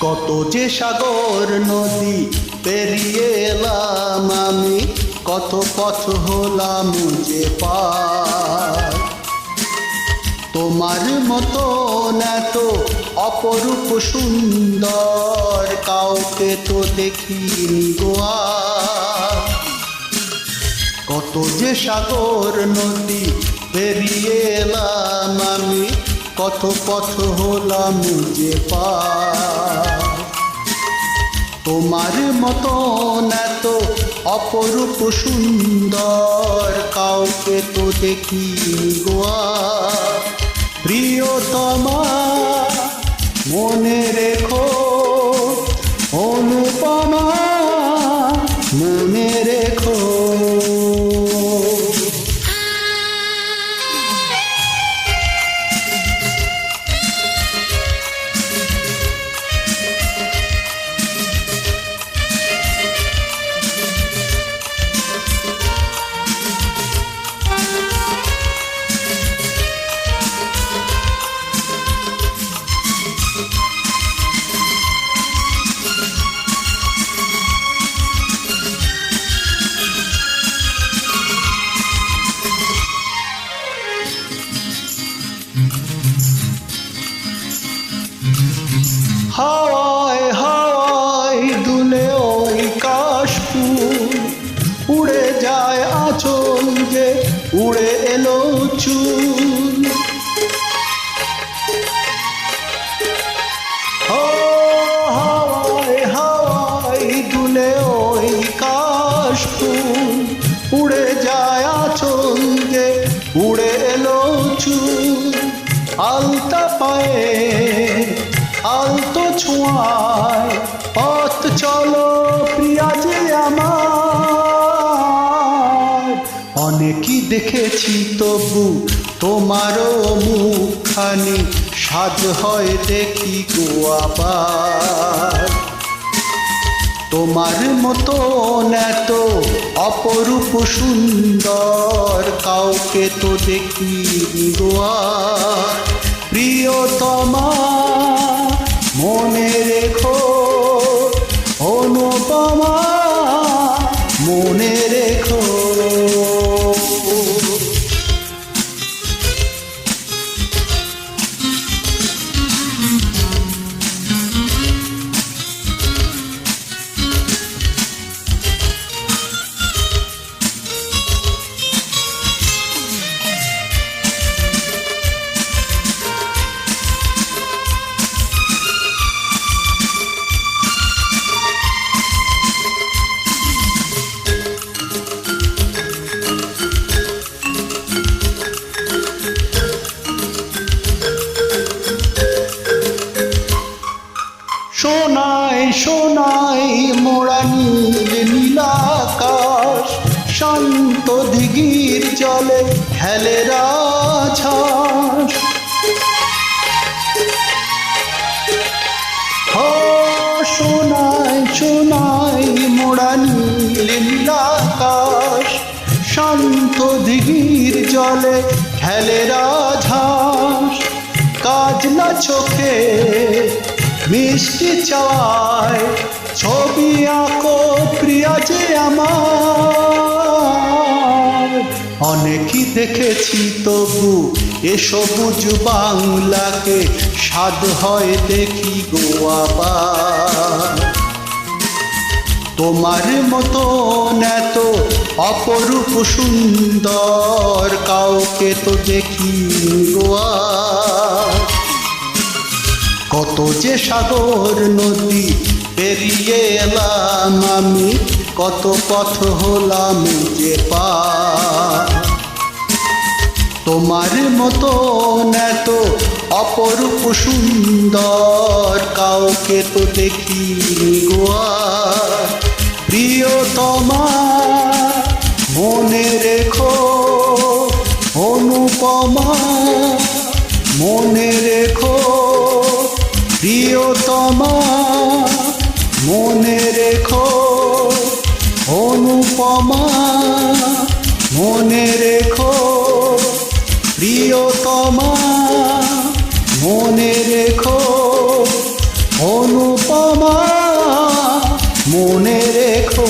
কত যে সাগর নদী পেরিয়ে এলাম আমি, কত পথ হলাম যে পার। তোমার মতো এত অপরূপ সুন্দর কাউকে তো দেখিনি গোয়া কত যে সাগর নদী পেরিয়ে এলাম আমি কত পথ হলাম যে পার। তোমার মতো এত অপরূপ সুন্দর কাউকে তো দেখি গোয়া প্রিয়তমা, মনের হাওয়ায় হাওয়ায় দুলে ওই কাশফুল। উড়ে যায় আচল যে উড়ে এলো চুল। হাওয়ায় হাওয়ায় দুলে ওই কাশফুল। উড়ে যায় আচল যে উড়ে এলো চুল। আলতা পায়ে ছোঁয়ায়। পথ চলো প্রিয়া যে আমার অনেকই দেখেছি তবু তোমারও মুখখানি সাজ হয় দেখি গো আবার। তোমার মতো এত অপরূপ সুন্দর কাউকে তো দেখি গোয়া প্রিয়তমা মনে রেখো সোনায় সোনায় মোড়া নীল নীলাকাশ শান্ত দিঘির জলে হেলে রাছাস সোনায় সোনায় মোড়া নীল নীলাকাশ শান্ত দিঘির জলে হেলে রাঝাস কাজলা চোখে মিষ্টি চাওয়ায় ছবি আঁকো প্রিয়া যে আমার। অনেকই দেখেছি তবু এ সবুজ বাংলাকে স্বাদ হয় দেখি গো আবার। তোমার মতো এত অপরূপ সুন্দর কাউকে তো দেখি গোয়া কত যে সাগর নদী পেরিয়ে এলাম আমি, কত পথ হলাম যে পা তোমার মতো এত অপরূপ সুন্দর কাউকে তো দেখি গোয়া প্রিয়তমা, মনে রেখো, অনুপমা, মনে রেখো প্রিয়তমা মনে রেখো অনুপমা মনে রেখো প্রিয়তমা মনে রেখো অনুপমা মনে মনে